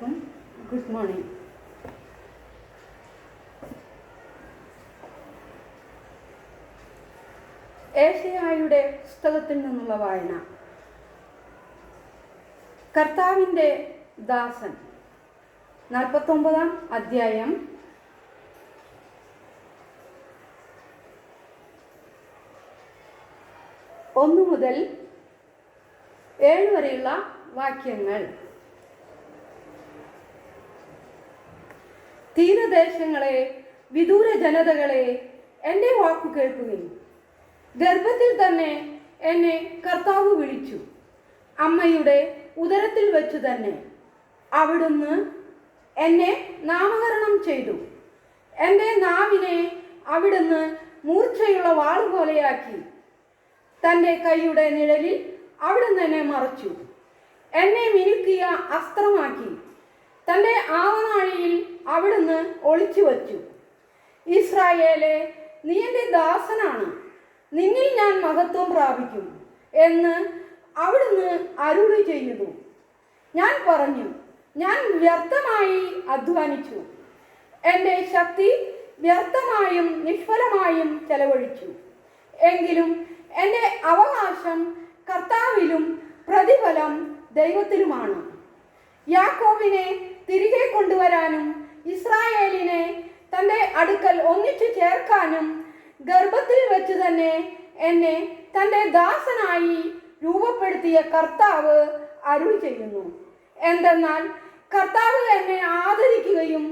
എല്ലാവർക്കും good morning. ഏഷ്യായുടെ പുസ്തകത്തിൽ നിന്നുള്ള വായന. കർത്താവിന്റെ ദാസൻ. നാൽപ്പത്തൊമ്പതാം അധ്യായം. ഒന്ന് മുതൽ ഏഴ് വരെയുള്ള വാക്യങ്ങൾ. തീരദേശങ്ങളെ വിദൂര ജനതകളെ എന്റെ വാക്കു കേൾക്കുകയും ഗർഭത്തിൽ തന്നെ എന്നെ കർത്താവ് വിളിച്ചു. അമ്മയുടെ ഉദരത്തിൽ വെച്ചു തന്നെ. അവിടുന്ന് എന്നെ നാമകരണം ചെയ്തു. എന്റെ നാവിനെ അവിടുന്ന് മൂർച്ചയുള്ള വാൾ പോലെയാക്കി. തന്റെ കൈയുടെ നിഴലിൽ അവിടുന്ന് എന്നെ മറച്ചു. എന്നെ മിനുക്കിയ അസ്ത്രമാക്കി. തന്റെ ആവനാഴിയിൽ അവിടുന്ന് ഒളിച്ചു വച്ചു. ഇസ്രായേലെ നീ എന്റെ ദാസനാണ്. നിന്നിൽ ഞാൻ മഹത്വം പ്രാപിക്കും എന്ന് അവിടുന്ന് അരുളി ചെയ്യുന്നു. ഞാൻ പറഞ്ഞു ഞാൻ വ്യർത്ഥമായി അധ്വാനിച്ചു. എന്റെ ശക്തി വ്യർത്ഥമായും നിഷ്ഫലമായും ചെലവഴിച്ചു. എങ്കിലും എന്റെ അവകാശം കർത്താവിലും പ്രതിഫലം ദൈവത്തിലുമാണ്. യാക്കോബിനെ തിരികെ കൊണ്ടുവരാനും ഇസ്രായേലിനെ തന്റെ അടുക്കൽ ഒന്നിച്ചു ചേർക്കാനും ഗർഭത്തിൽ വെച്ച് തന്നെ എന്നെ തന്റെ ദാസനായി രൂപപ്പെടുത്തിയ കർത്താവ് അരുൾ ചെയ്യുന്നു. എന്തെന്നാൽ കർത്താവ് എന്നെ ആദരിക്കുകയും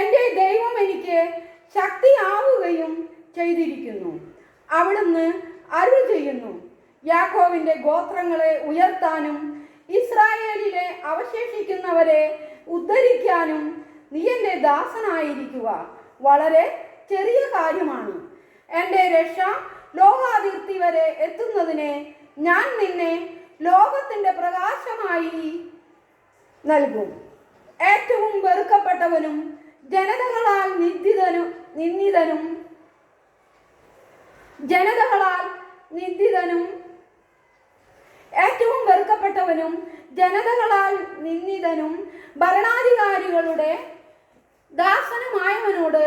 എന്റെ ദൈവം എനിക്ക് ശക്തിയാവുകയും ചെയ്തിരിക്കുന്നു. അവിടുന്ന് അരുൾ ചെയ്യുന്നു. യാക്കോവിന്റെ ഗോത്രങ്ങളെ ഉയർത്താനും ഇസ്രായേലിലെ അവശേഷിക്കുന്നവരെ ഉദ്ധരിക്കാനും നീ എന്റെ ദാസനായിരിക്കുക. വളരെ ചെറിയ കാര്യമാണ്. എന്റെ രക്ഷ ലോകാതിർത്തി വരെ എത്തുന്നതിനെ ഞാൻ നിന്നെ ലോകത്തിന്റെ പ്രകാശമായി നൽകും. ഏറ്റവും വെറുക്കപ്പെട്ടവനും ജനതകളാൽ നിന്ദിതനും നിന്ദിതനും ജനതകളാൽ നിന്ദിതനും ഏറ്റവും വെറുക്കപ്പെട്ടവനും ജനതകളാൽ നിന്ദിതനും ഭരണാധികാരികളുടെ ദാസനുമായവനോട്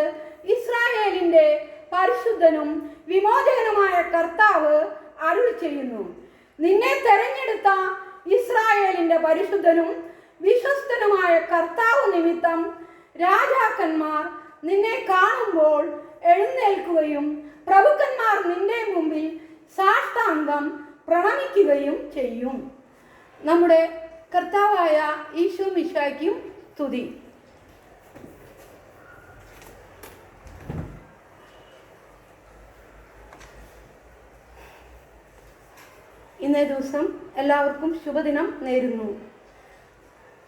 ഇസ്രായേലിന്റെ പരിശുദ്ധനും വിമോചകനുമായ കർത്താവ് അരുൾ ചെയ്യുന്നു. നിന്നെ തെരഞ്ഞെടുത്ത ഇസ്രായേലിന്റെ പരിശുദ്ധനും വിശ്വസ്തനുമായ കർത്താവ് നിമിത്തം രാജാക്കന്മാർ നിന്നെ കാണുമ്പോൾ എഴുന്നേൽക്കുകയും പ്രഭുക്കന്മാർ നിന്റെ മുമ്പിൽ സാഷ്ടാംഗം പ്രണമിക്കുകയും ചെയ്യും. നമ്മുടെ കർത്താവായ ഈശോ മിശായ്ക്കും സ്തുതി. ഇന്നേ ദിവസം എല്ലാവർക്കും ശുഭദിനം നേരുന്നു.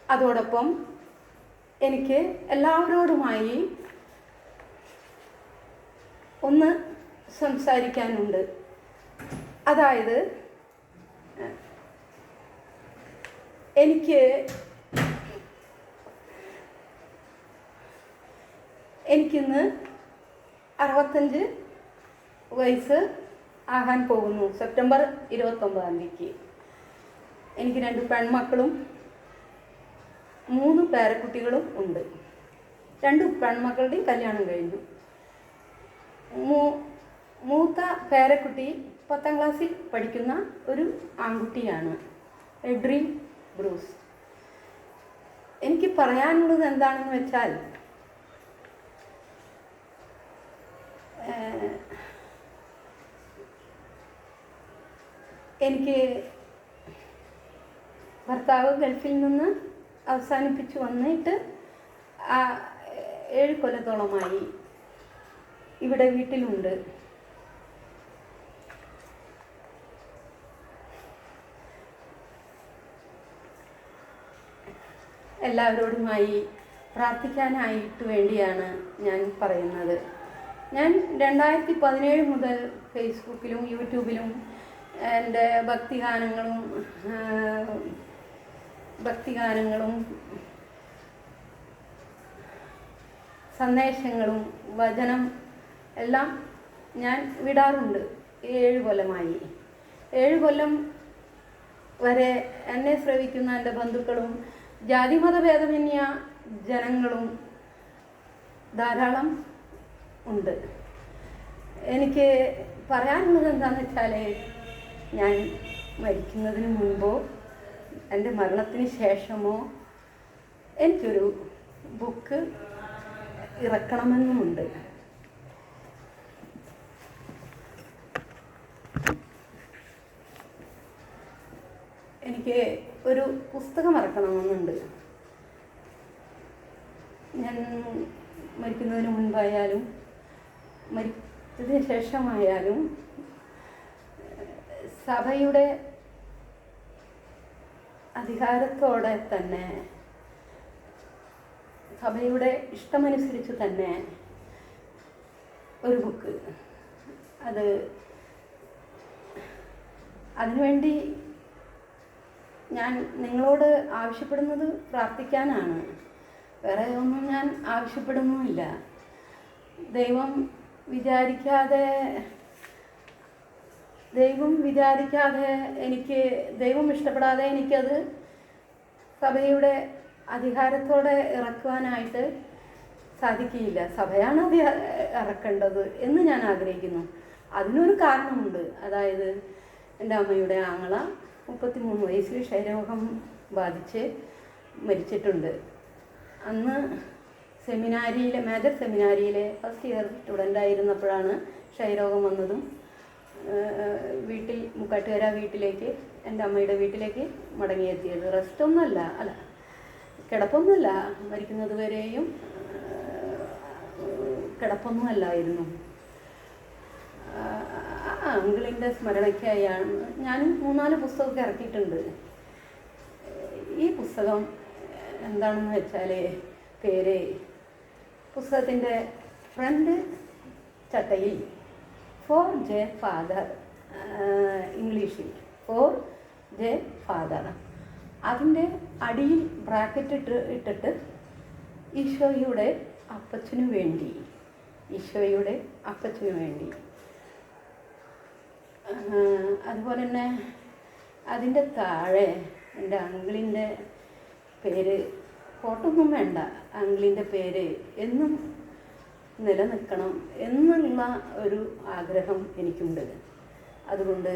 അതോടൊപ്പം എനിക്ക് എല്ലാവരോടുമായി ഒന്ന് സംസാരിക്കാനുണ്ട്. അതായത് എനിക്ക് എനിക്കിന്ന് അറുപത്തഞ്ച് വയസ്സ് ആകാൻ പോകുന്നു. സെപ്റ്റംബർ ഇരുപത്തൊമ്പതാം തീയതിക്ക് എനിക്ക് രണ്ട് പെൺമക്കളും മൂന്ന് പേരക്കുട്ടികളും ഉണ്ട്. രണ്ട് പെൺമക്കളുടെയും കല്യാണം കഴിഞ്ഞു. മൂത്ത പേരക്കുട്ടി പത്താം ക്ലാസ്സിൽ പഠിക്കുന്ന ഒരു ആൺകുട്ടിയാണ് എഡ്രിൻ ബ്രൂസ്. എനിക്ക് പറയാനുള്ളത് എന്താണെന്ന് വെച്ചാൽ എനിക്ക് ഭർത്താവ് ഗൾഫിൽ നിന്ന് അവസാനിപ്പിച്ചു വന്നിട്ട് ഏഴ് കൊല്ലത്തോളമായി ഇവിടെ വീട്ടിലുണ്ട്. എല്ലാവരോടുമായി പ്രാർത്ഥിക്കാനായിട്ട് വേണ്ടിയാണ് ഞാൻ പറയുന്നത്. ഞാൻ രണ്ടായിരത്തി പതിനേഴ് മുതൽ ഫേസ്ബുക്കിലും യൂട്യൂബിലും എന്റെ ഭക്തിഗാനങ്ങളും ഭക്തി ഭക്തിഗാനങ്ങളും സന്ദേശങ്ങളും വചനം എല്ലാം ഞാൻ വിടാറുണ്ട്. ഏഴ് കൊല്ലമായി. ഏഴ് കൊല്ലം വരെ എന്നെ ശ്രവിക്കുന്ന എന്റെ ബന്ധുക്കളും ജാതിമത ഭേദമന്യ ജനങ്ങളും ധാരാളം ഉണ്ട്. എനിക്ക് പറയാനുള്ളത് എന്താണെന്ന് വെച്ചാൽ ഞാൻ മരിക്കുന്നതിന് മുൻപോ എന്റെ മരണത്തിന് ശേഷമോ എനിക്കൊരു ബുക്ക് ഇറക്കണമെന്നുമുണ്ട്. എനിക്ക് ഒരു പുസ്തകം ഇറക്കണമെന്നുണ്ട്. ഞാൻ മരിക്കുന്നതിന് മുൻപായാലും മരിച്ചതിന് ശേഷമായാലും സഭയുടെ അധികാരത്തോടെ തന്നെ സഭയുടെ ഇഷ്ടമനുസരിച്ച് തന്നെ ഒരു ബുക്ക് അത് അതിനുവേണ്ടി ഞാൻ നിങ്ങളോട് ആവശ്യപ്പെടുന്നത് പ്രാർത്ഥിക്കാനാണ്. വേറെ ഒന്നും ഞാൻ ആവശ്യപ്പെടുന്നുമില്ല. ദൈവം വിചാരിക്കാതെ ദൈവം വിചാരിക്കാതെ എനിക്ക് ദൈവം ഇഷ്ടപ്പെടാതെ എനിക്കത് സഭയുടെ അധികാരത്തോടെ ഇറക്കുവാനായിട്ട് സാധിക്കുകയില്ല. സഭയാണ് അത് ഇറക്കേണ്ടത് എന്ന് ഞാൻ ആഗ്രഹിക്കുന്നു. അതിനൊരു കാരണമുണ്ട്. അതായത് എന്റെ അമ്മയുടെ ആങ്ങള മുപ്പത്തിമൂന്ന് വയസ്സിൽ ക്ഷയരോഗം ബാധിച്ച് മരിച്ചിട്ടുണ്ട്. അന്ന് സെമിനാരിയിലെ മേജർ സെമിനാരിയിലെ ഫസ്റ്റ് ഇയർ സ്റ്റുഡന്റ് ആയിരുന്നപ്പോഴാണ് ക്ഷയരോഗം വന്നതും വീട്ടിൽ മുക്കാട്ടുകര വീട്ടിലേക്ക് എന്റെ അമ്മയുടെ വീട്ടിലേക്ക് മടങ്ങിയെത്തിയത്. റെസ്റ്റൊന്നുമല്ല അല്ല കിടപ്പൊന്നുമല്ല. മരിക്കുന്നത് വരെയും കിടപ്പൊന്നുമല്ലായിരുന്നു. അങ്കിളിന്റെ സ്മരണയ്ക്കായാണ്. ഞാൻ മൂന്നാൽ പുസ്തകമൊക്കെ ഇറക്കിയിട്ടുണ്ട്. ഈ പുസ്തകം എന്താണെന്ന് വെച്ചാൽ പേര് പുസ്തകത്തിന്റെ ഫ്രണ്ട് ചട്ടയിൽ ഫോർ ജെ ഫാദർ ഇംഗ്ലീഷിൽ. ഫോർ ജെ ഫാദർ അതിന്റെ അടിയിൽ ബ്രാക്കറ്റ് ഇട്ട് ഇട്ടിട്ട് ഈശോയുടെ അപ്പച്ചനു വേണ്ടി ഈശോയുടെ അപ്പച്ചനു വേണ്ടി. അതുപോലെ തന്നെ അതിന്റെ താഴെ എന്റെ അങ്കിളിന്റെ പേര് ഫോട്ടോ ഒന്നും വേണ്ട അങ്കിളിന്റെ പേര് എന്നും നിലനിൽക്കണം എന്നുള്ള ഒരു ആഗ്രഹം എനിക്കുണ്ട്. അതുകൊണ്ട്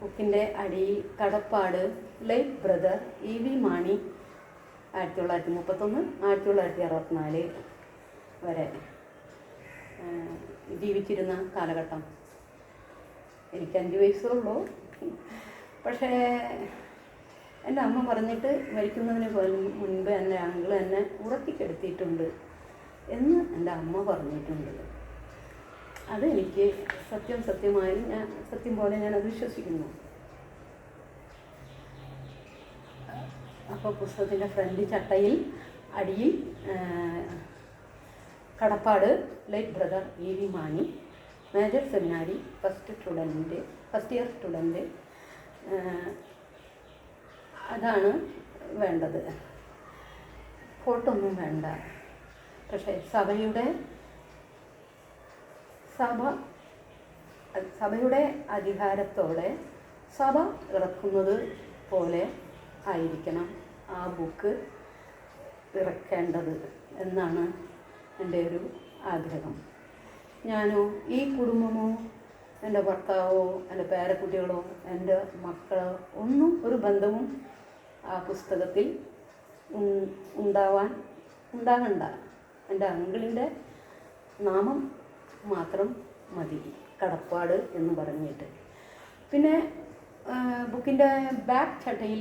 ബുക്കിന്റെ അടി കടപ്പാട് light brother E V Mani ആയിരത്തി തൊള്ളായിരത്തി മുപ്പത്തൊന്ന് ആയിരത്തി തൊള്ളായിരത്തി അറുപത്തിനാല് വരെ ജീവിച്ചിരുന്ന കാലഘട്ടം. എനിക്ക് അഞ്ച് വയസ്സുള്ളൂ പക്ഷേ എന്റെ അമ്മ പറഞ്ഞിട്ട് മരിക്കുന്നതിന് മുൻപ് എന്റെ അങ്കിൾ എന്നെ ഉറക്കിക്കെടുത്തിയിട്ടുണ്ട്. എന്ന് എന്റെ അമ്മ പറഞ്ഞിട്ടുണ്ട്. അത് എനിക്ക് സത്യം സത്യമായി ഞാൻ സത്യം പോലെ ഞാൻ അത് വിശ്വസിക്കുന്നു. അപ്പോൾ പുസ്തകത്തിന്റെ ഫ്രണ്ട് ചട്ടയിൽ അടിയിൽ കടപ്പാട് light brother E V Mani major seminary first student first year student അതാണ് വേണ്ടത്. ഫോട്ടോ ഒന്നും വേണ്ട. പക്ഷേ സഭയുടെ സഭ സഭയുടെ അധികാരത്തോടെ സഭ ഇറക്കുന്നത് പോലെ ആയിരിക്കണം ആ ബുക്ക് ഇറക്കേണ്ടത് എന്നാണ് എന്റെ ഒരു ആഗ്രഹം. ഞാനോ ഈ കുടുംബമോ എന്റെ ഭർത്താവോ എന്റെ പേരക്കുട്ടികളോ എന്റെ മക്കളോ ഒന്നും ഒരു ബന്ധവും ആ പുസ്തകത്തിൽ ഉണ്ടാവാൻ ഉണ്ടാകണ്ട. എന്റെ അങ്കിളിന്റെ നാമം മാത്രം മതി കടപ്പാട് എന്ന് പറഞ്ഞിട്ട്. പിന്നെ ബുക്കിന്റെ ബാക്ക് ചട്ടയിൽ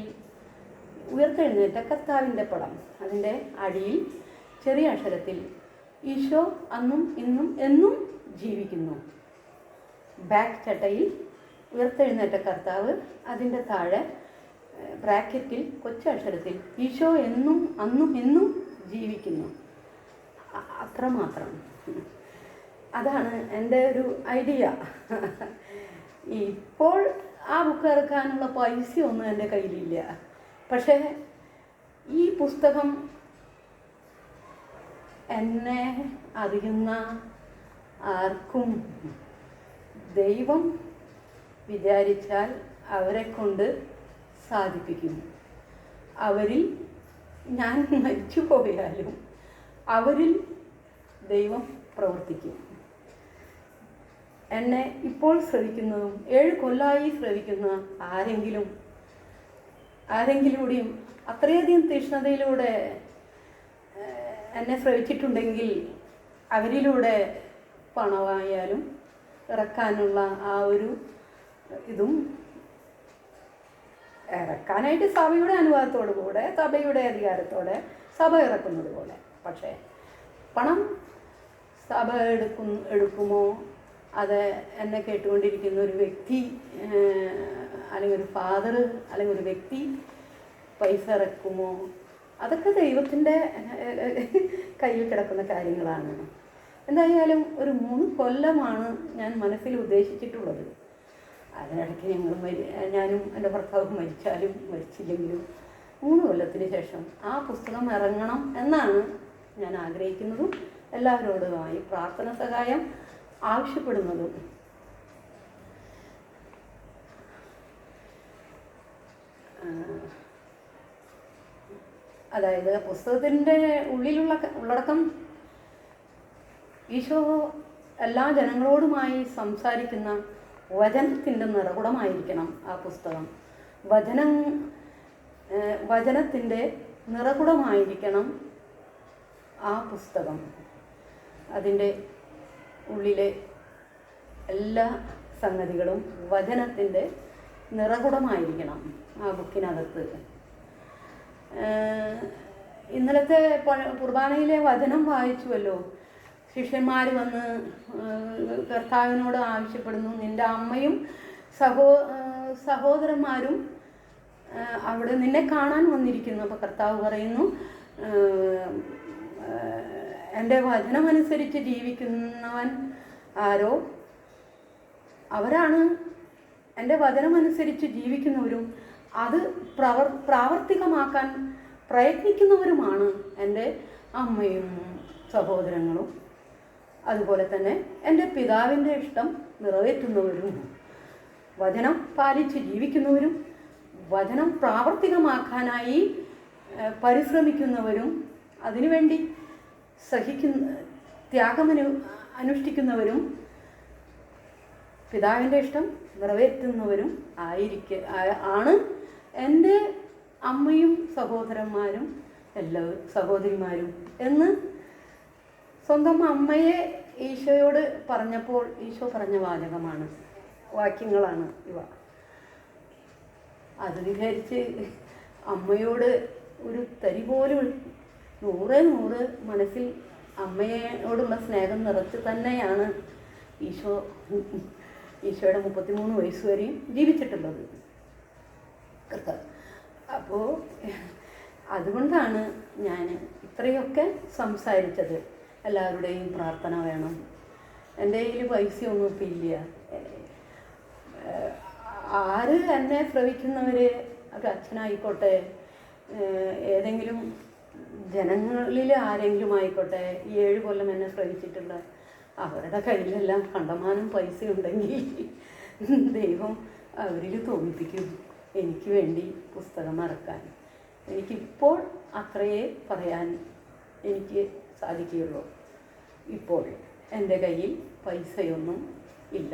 ഉയർത്തെഴുന്നേറ്റ കർത്താവിന്റെ പടം അതിന്റെ അടിയിൽ ചെറിയ അക്ഷരത്തിൽ ഈശോ അന്നും ഇന്നും എന്നും ജീവിക്കുന്നു. ബാക്ക് ചട്ടയിൽ ഉയർത്തെഴുന്നേറ്റ കർത്താവ് അതിന്റെ താഴെ ബ്രാക്കറ്റിൽ കൊച്ചക്ഷരത്തിൽ ഈശോ എന്നും അന്നും എന്നും ജീവിക്കുന്നു. അത്രമാത്രം. അതാണ് എന്റെ ഒരു ഐഡിയ. ഇപ്പോൾ ആ ബുക്ക് ഇറക്കാനുള്ള പൈസ പൈസയൊന്നും എന്റെ കയ്യിലില്ല. പക്ഷേ ഈ പുസ്തകം എന്നെ അറിയുന്ന ആർക്കും ദൈവം വിചാരിച്ചാൽ അവരെ കൊണ്ട് സാധിപ്പിക്കും. അവരിൽ ഞാൻ മരിച്ചു പോയാലും അവരിൽ ദൈവം പ്രവർത്തിക്കും. എന്നെ ഇപ്പോൾ ശ്രവിക്കുന്നതും ഏഴ് കൊല്ലായി ശ്രവിക്കുന്ന ആരെങ്കിലും ആരെങ്കിലൂടെയും അത്രയധികം തീഷ്ണതയിലൂടെ എന്നെ ശ്രവിച്ചിട്ടുണ്ടെങ്കിൽ അവരിലൂടെ പണമായാലും ഇറക്കാനുള്ള ആ ഒരു ഇതും ഇറക്കാനായിട്ട് സഭയുടെ അനുവാദത്തോടു കൂടെ സഭയുടെ അധികാരത്തോടെ സഭ ഇറക്കുന്നത് പോലെ പക്ഷേ പണം സഭ എടുക്കും എടുക്കുമോ? അത് എന്നെ കേട്ടുകൊണ്ടിരിക്കുന്ന ഒരു വ്യക്തി അല്ലെങ്കിൽ ഒരു ഫാദർ അല്ലെങ്കിൽ ഒരു വ്യക്തി പൈസ ഇറക്കുമോ? അതൊക്കെ ദൈവത്തിന്റെ കയ്യിൽ കിടക്കുന്ന കാര്യങ്ങളാണ്. എന്തായാലും ഒരു മൂന്ന് കൊല്ലമാണ് ഞാൻ മനസ്സിൽ ഉദ്ദേശിച്ചിട്ടുള്ളത്. അതിനിടയ്ക്ക് ഞങ്ങൾ മരി ഞാനും എന്റെ ഭർത്താവും മരിച്ചാലും മരിച്ചില്ലെങ്കിലും മൂന്ന് കൊല്ലത്തിന് ശേഷം ആ പുസ്തകം ഇറങ്ങണം എന്നാണ് ഞാൻ ആഗ്രഹിക്കുന്നതും എല്ലാവരോടുമായി പ്രാർത്ഥന സഹായം ആവശ്യപ്പെടുന്നതും. അതായത് പുസ്തകത്തിന്റെ ഉള്ളിലുള്ള ഉള്ളടക്കം ഈശോ എല്ലാ ജനങ്ങളോടുമായി സംസാരിക്കുന്ന വചനത്തിന്റെ നിറകുടമായിരിക്കണം ആ പുസ്തകം. വചനം വചനത്തിന്റെ നിറകുടമായിരിക്കണം. ആ പുസ്തകം അതിന്റെ ഉള്ളിലെ എല്ലാ സംഗതികളും വചനത്തിന്റെ നിറകുടമായിരിക്കണം ആ ബുക്കിനകത്ത്. ഇന്നലത്തെ കുർബാനയിലെ വചനം വായിച്ചുവല്ലോ. ശിഷ്യന്മാർ വന്ന് കർത്താവിനോട് ആവശ്യപ്പെടുന്നു. നിന്റെ അമ്മയും സഹോ സഹോദരന്മാരും അവിടെ നിന്നെ കാണാൻ വന്നിരിക്കുന്നു. അപ്പോൾ കർത്താവ് പറയുന്നു എന്റെ വചനമനുസരിച്ച് ജീവിക്കുന്നവൻ ആരോ? അവരാണ് എന്റെ വചനമനുസരിച്ച് ജീവിക്കുന്നവരും അത് പ്രവർ പ്രാവർത്തികമാക്കാൻ പ്രയത്നിക്കുന്നവരുമാണ് എന്റെ അമ്മയും സഹോദരങ്ങളും. അതുപോലെ തന്നെ എന്റെ പിതാവിന്റെ ഇഷ്ടം നിറവേറ്റുന്നവരും. വചനം പാലിച്ച് ജീവിക്കുന്നവരും വചനം പ്രാവർത്തികമാക്കാനായി പരിശ്രമിക്കുന്നവരും അതിനുവേണ്ടി സഹിക്കുന്ന ത്യാഗമനു അനുഷ്ഠിക്കുന്നവരും പിതാവിന്റെ ഇഷ്ടം നിറവേറ്റുന്നവരും ആയിരിക്ക ആണ് എന്റെ അമ്മയും സഹോദരന്മാരും എല്ലാ സഹോദരിമാരും എന്ന് സ്വന്തം അമ്മയെ ഈശോയോട് പറഞ്ഞപ്പോൾ ഈശോ പറഞ്ഞ വാചകമാണ് വാക്യങ്ങളാണ് ഇവ. അത് വിചാരിച്ച് അമ്മയോട് ഒരു തരി പോലും നൂറ് നൂറ് മനസ്സിൽ അമ്മയോടുള്ള സ്നേഹം നിറച്ച് തന്നെയാണ് ഈശോ ഈശോയുടെ മുപ്പത്തിമൂന്ന് വയസ്സ് വരെയും ജീവിച്ചിട്ടുള്ളത്. അപ്പോൾ അതുകൊണ്ടാണ് ഞാൻ ഇത്രയൊക്കെ സംസാരിച്ചത്. എല്ലാവരുടെയും പ്രാർത്ഥന വേണം. എന്റെ കയ്യിൽ പൈസയൊന്നും ഇപ്പം ഇല്ല. ആര് എന്നെ ശ്രവിക്കുന്നവർ ഒരു അച്ഛനായിക്കോട്ടെ ഏതെങ്കിലും ജനങ്ങളിൽ ആരെങ്കിലും ആയിക്കോട്ടെ ഈ ഏഴ് കൊല്ലം എന്നെ ശ്രമിച്ചിട്ടുള്ള അവരുടെ കയ്യിലെല്ലാം കണ്ടമാനം പൈസ ഉണ്ടെങ്കിൽ ദൈവം അവരിൽ തോന്നിപ്പിക്കും എനിക്ക് വേണ്ടി പുസ്തകം ഇറക്കാൻ എനിക്കിപ്പോൾ അത്രയേ പറയാൻ എനിക്ക് സാധിക്കുകയുള്ളൂ. ഇപ്പോൾ എന്റെ കയ്യിൽ പൈസയൊന്നും ഇല്ല.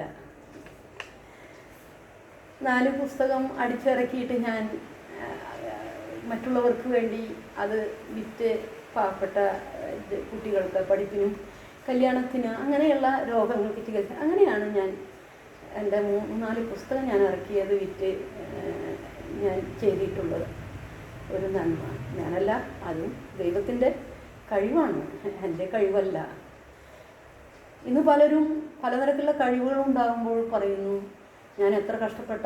നാല് പുസ്തകം അടിച്ചിറക്കിയിട്ട് ഞാൻ മറ്റുള്ളവർക്ക് വേണ്ടി അത് വിറ്റ് പാവപ്പെട്ട ഇത് കുട്ടികൾക്ക് പഠിപ്പിനും കല്യാണത്തിന് അങ്ങനെയുള്ള രോഗങ്ങൾക്ക് ചികിത്സ അങ്ങനെയാണ് ഞാൻ എന്റെ മൂന്ന് നാല് പുസ്തകം ഞാൻ ഇറക്കിയത് വിറ്റ് ഞാൻ ചെയ്തിട്ടുള്ളത്. ഒരു നന്മ. ഞാനല്ല അതും ദൈവത്തിന്റെ കഴിവാണ്. എന്റെ കഴിവല്ല. ഇന്ന് പലരും പലതരത്തിലുള്ള കഴിവുകൾ ഉണ്ടാകുമ്പോൾ പറയുന്നു ഞാൻ എത്ര കഷ്ടപ്പെട്ട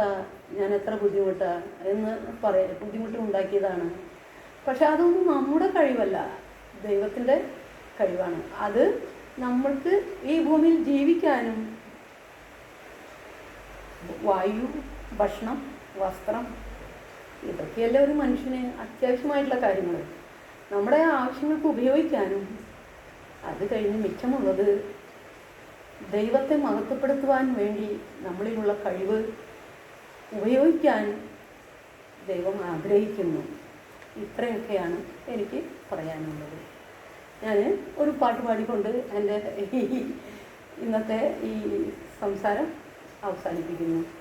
ഞാൻ എത്ര ബുദ്ധിമുട്ട എന്ന് പറയ ബുദ്ധിമുട്ട് ഉണ്ടാക്കിയതാണ്. പക്ഷെ അതൊന്നും നമ്മുടെ കഴിവല്ല. ദൈവത്തിന്റെ കഴിവാണ്. അത് നമ്മൾക്ക് ഈ ഭൂമിയിൽ ജീവിക്കാനും വായു ഭക്ഷണം വസ്ത്രം ഇതൊക്കെയല്ലേ ഒരു മനുഷ്യന് അത്യാവശ്യമായിട്ടുള്ള കാര്യങ്ങൾ നമ്മുടെ ആവശ്യങ്ങൾക്ക് ഉപയോഗിക്കാനും അത് കഴിഞ്ഞ് മിച്ചമുള്ളത് ദൈവത്തെ മഹത്വപ്പെടുത്തുവാൻ വേണ്ടി നമ്മളിലുള്ള കഴിവ് ഉപയോഗിക്കാൻ ദൈവം ആഗ്രഹിക്കുന്നു. ഇത്രയൊക്കെയാണ് എനിക്ക് പറയാനുള്ളത്. ഞാൻ ഒരു പാട്ട് പാടിക്കൊണ്ട് എന്റെ ഈ ഇന്നത്തെ ഈ സംസാരം അവസാനിപ്പിക്കുന്നു.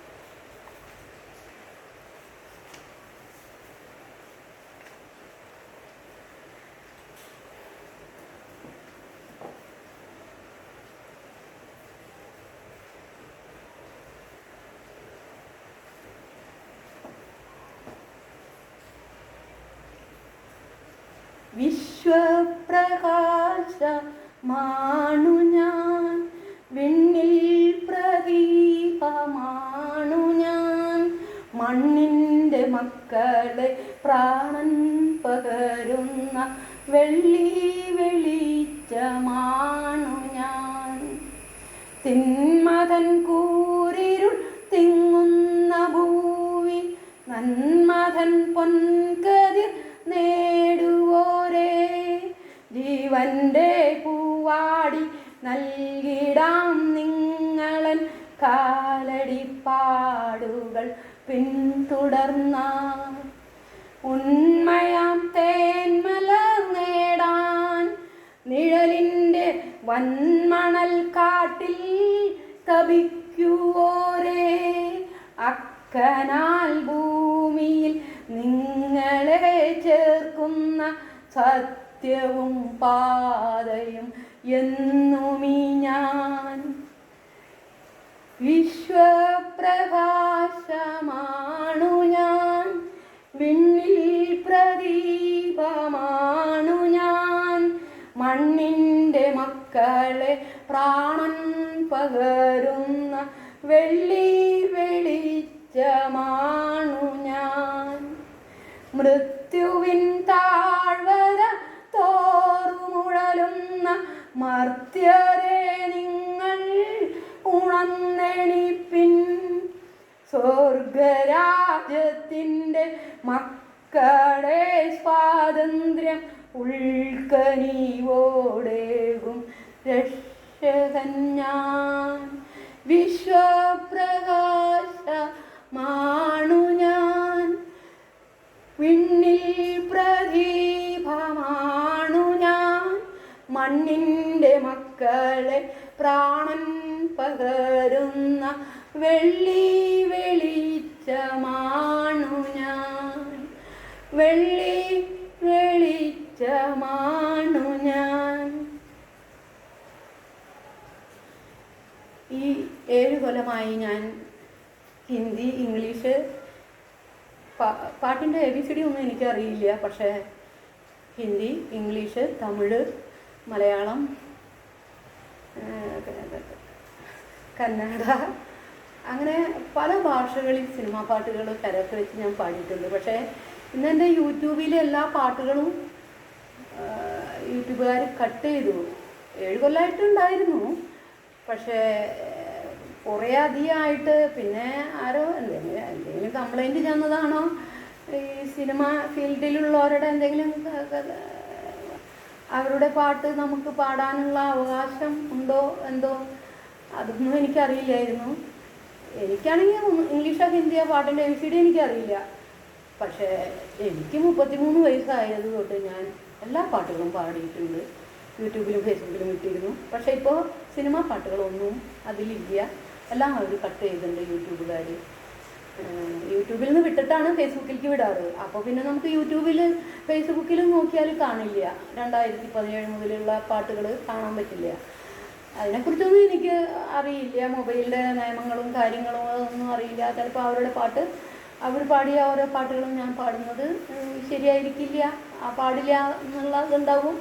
വിശ്വപ്രകാശമാണു ഞാൻ. വിണ്ണിൽ പ്രദീപമാണു ഞാൻ. മണ്ണിന്റെ മക്കളെ പ്രാണൻ പകരുന്ന വെള്ളി വെളിച്ചമാണു ഞാൻ. തിന്മതൻ കൂരിരുൾ തിങ്ങുന്ന ഭൂവി നന്മതൻ പൊൻകതിർ നേടുവോരേ ജീവന്റെ പൂവാടി നൽകിടാം നിങ്ങളൻ കാലടിപ്പാടുകൾ പിന്തുടർന്ന. ഉണ്മയാം തേന്മല നേടാൻ നിഴലിന്റെ വൻമണൽ കാട്ടിൽ തപിക്കുവോരേ. അക്കനാൽ ഭൂമിയിൽ നിങ്ങളെ ചേർക്കുന്ന സത്യവും പാതയും എന്നുമീ ഞാൻ. വിശ്വപ്രകാശമാണു ഞാൻ. വിണ്ണിൽ പ്രദീപമാണു ഞാൻ. മണ്ണിന്റെ മക്കളെ പ്രാണൻ പകരുന്ന വെള്ളി വെളിച്ചമാണു ഞാൻ. മൃത്യുവിൻ താഴ്വര തോർമുഴലുന്ന മർത്യരെ നിങ്ങൾ ഉണന്നെണിപ്പിൻ. സ്വർഗരാജ്യത്തിന്റെ മക്കളെ സ്വാതന്ത്ര്യം ഉൾക്കനീവോടേകും രക്ഷകൻ ഞാൻ വിശ്വപ്രകാശമാണു ഞാൻ. വിണ്ണിൽ പ്രദീപമാണു ഞാൻ. മണ്ണിന്റെ മക്കളെ പ്രാണൻ പകരുന്ന വെള്ളി വെളിച്ചമാണു ഞാൻ. വെള്ളി വെളിച്ചമാണു ഞാൻ. ഈ ഏഴ് കൊല്ലമായി ഞാൻ ഹിന്ദി ഇംഗ്ലീഷ് പാട്ടിന്റെ എ ബി സി ഡി ഒന്നും എനിക്കറിയില്ല. പക്ഷേ ഹിന്ദി ഇംഗ്ലീഷ് തമിഴ് മലയാളം കന്നഡ അങ്ങനെ പല ഭാഷകളിൽ സിനിമാ പാട്ടുകൾ കരക്ക് വെച്ച് ഞാൻ പാടിയിട്ടുണ്ട്. പക്ഷേ ഇന്ന് എന്റെ യൂട്യൂബിലെ എല്ലാ പാട്ടുകളും യൂട്യൂബുകാർ കട്ട് ചെയ്തു. ഏഴ് കൊല്ലമായിട്ടുണ്ടായിരുന്നു പക്ഷേ കുറേ അധികമായിട്ട് പിന്നെ ആരോ എന്തെങ്കിലും എന്തെങ്കിലും കംപ്ലൈന്റ് ചെന്നതാണോ ഈ സിനിമ ഫീൽഡിലുള്ളവരുടെ എന്തെങ്കിലും അവരുടെ പാട്ട് നമുക്ക് പാടാനുള്ള അവകാശം ഉണ്ടോ എന്തോ അതൊന്നും എനിക്കറിയില്ലായിരുന്നു. എനിക്കാണെങ്കിൽ ഇംഗ്ലീഷോ ഹിന്ദിയോ പാട്ടിന്റെ എ സി ഡി എനിക്കറിയില്ല. പക്ഷേ എനിക്ക് മുപ്പത്തിമൂന്ന് വയസ്സായത് തൊട്ട് ഞാൻ എല്ലാ പാട്ടുകളും പാടിയിട്ടുണ്ട്. യൂട്യൂബിലും ഫേസ്ബുക്കിലും ഇട്ടിരുന്നു. പക്ഷേ ഇപ്പോൾ സിനിമാ പാട്ടുകളൊന്നും അതിലില്ല. എല്ലാം അവർ കട്ട് ചെയ്തിട്ടുണ്ട് യൂട്യൂബുകാർ യൂട്യൂബിൽ നിന്ന് വിട്ടിട്ടാണ് ഫേസ്ബുക്കിലേക്ക് വിടാറ്. അപ്പോൾ പിന്നെ നമുക്ക് യൂട്യൂബിൽ ഫേസ്ബുക്കിലും നോക്കിയാൽ കാണില്ല. രണ്ടായിരത്തി പതിനേഴ് മുതലുള്ള പാട്ടുകൾ കാണാൻ പറ്റില്ല. അതിനെക്കുറിച്ചൊന്നും എനിക്ക് അറിയില്ല. മൊബൈലിന്റെ നിയമങ്ങളും കാര്യങ്ങളും അതൊന്നും അറിയില്ല. ചിലപ്പോൾ അവരുടെ പാട്ട് അവർ പാടിയ ഓരോ പാട്ടുകളും ഞാൻ പാടുന്നത് ശരിയായിരിക്കില്ല. ആ പാടില്ല എന്നുള്ളതുണ്ടാവും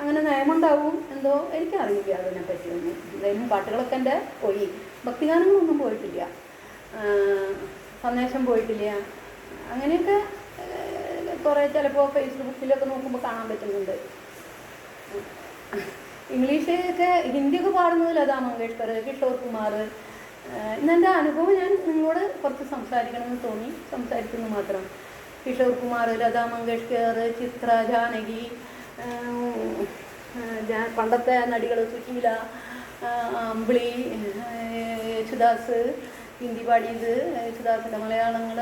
അങ്ങനെ നയമുണ്ടാവും എന്തോ എനിക്കറിയില്ല അതിനെപ്പറ്റിയൊന്നും എന്തായാലും പാട്ടുകളൊക്കെ എന്റെ പോയി. ഭക്തിഗാനങ്ങളൊന്നും പോയിട്ടില്ല. സന്ദേശം പോയിട്ടില്ല. അങ്ങനെയൊക്കെ കുറേ ചിലപ്പോൾ ഫേസ്ബുക്കിലൊക്കെ നോക്കുമ്പോൾ കാണാൻ പറ്റുന്നുണ്ട്. ഇംഗ്ലീഷ് ഒക്കെ ഹിന്ദിയൊക്കെ പാടുന്നത് ലതാ മങ്കേഷ്കർ കിഷോർ കുമാർ. ഇന്നെന്റെ അനുഭവം ഞാൻ നിങ്ങളോട് കുറച്ച് സംസാരിക്കണമെന്ന് തോന്നി. സംസാരിക്കുന്നു മാത്രം. കിഷോർ കുമാർ ലതാ മങ്കേഷ്കർ ചിത്ര ജാനകി പണ്ടത്തെ നടികൾ സുശീല അമ്പിളി യേശുദാസ് ഹിന്ദി പാടിയത് യേശുദാസിന്റെ മലയാളങ്ങൾ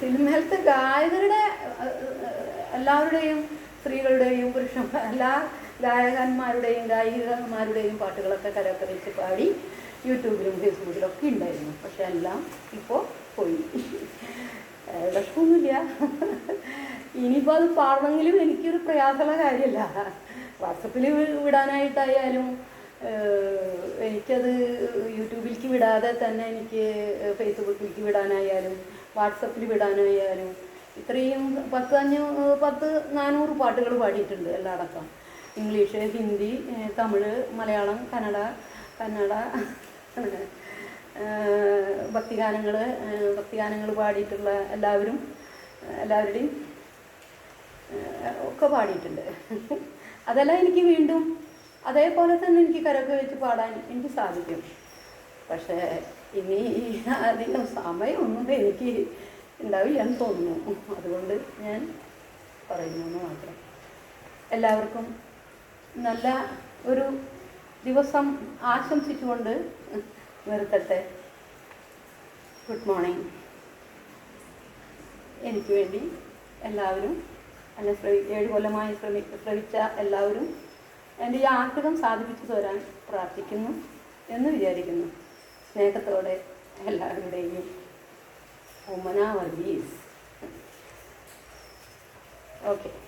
സിനിമയിലത്തെ ഗായകരുടെ എല്ലാവരുടെയും സ്ത്രീകളുടെയും പുരുഷ എല്ലാ ഗായകന്മാരുടെയും ഗായികമാരുടെയും പാട്ടുകളൊക്കെ കരയൊക്കെ വെച്ച് പാടി യൂട്യൂബിലും ഫേസ്ബുക്കിലും ഒക്കെ ഉണ്ടായിരുന്നു. പക്ഷെ എല്ലാം ഇപ്പോൾ പോയി. വിഷമൊന്നുമില്ല. ഇനിയിപ്പോൾ അത് പാടണമെങ്കിലും എനിക്കൊരു പ്രയാസമുള്ള കാര്യമല്ല. വാട്സപ്പിൽ വിടാനായിട്ടായാലും എനിക്കത് യൂട്യൂബിലേക്ക് വിടാതെ തന്നെ എനിക്ക് ഫേസ്ബുക്കിലേക്ക് വിടാനായാലും വാട്സപ്പിൽ വിടാനായാലും ഇത്രയും പത്ത് അഞ്ഞൂ പത്ത് നാനൂറ് പാട്ടുകൾ പാടിയിട്ടുണ്ട് എല്ലാടക്കം ഇംഗ്ലീഷ് ഹിന്ദി തമിഴ് മലയാളം കന്നഡ കന്നഡ ഭക്തിഗാനങ്ങൾ ഭക്തിഗാനങ്ങൾ പാടിയിട്ടുള്ള എല്ലാവരും എല്ലാവരുടെയും ഒക്കെ പാടിയിട്ടുണ്ട്. അതെല്ലാം എനിക്ക് വീണ്ടും അതേപോലെ തന്നെ എനിക്ക് കരൊക്കെ വെച്ച് പാടാൻ എനിക്ക് സാധിക്കും. പക്ഷേ ഇനി അധികം സമയമൊന്നും എനിക്ക് ഉണ്ടാവില്ല എന്ന് തോന്നുന്നു. അതുകൊണ്ട് ഞാൻ പറയുന്നു മാത്രം. എല്ലാവർക്കും നല്ല ഒരു ദിവസം ആശംസിച്ചുകൊണ്ട് നിർത്തട്ടെ. ഗുഡ് മോർണിംഗ് എനിക്ക് വേണ്ടി എല്ലാവരും എന്നെ ശ്രമി ഏഴ് കൊല്ലമായി ശ്രമി ശ്രമിച്ച എല്ലാവരും എന്റെ ഈ ആഗ്രഹം സാധിപ്പിച്ചു തരാൻ പ്രാർത്ഥിക്കുന്നു എന്ന് വിചാരിക്കുന്നു. സ്നേഹത്തോടെ എല്ലാവരുടെയും ഉമനാവർഗീസ് വർഗീസ്. ഓക്കെ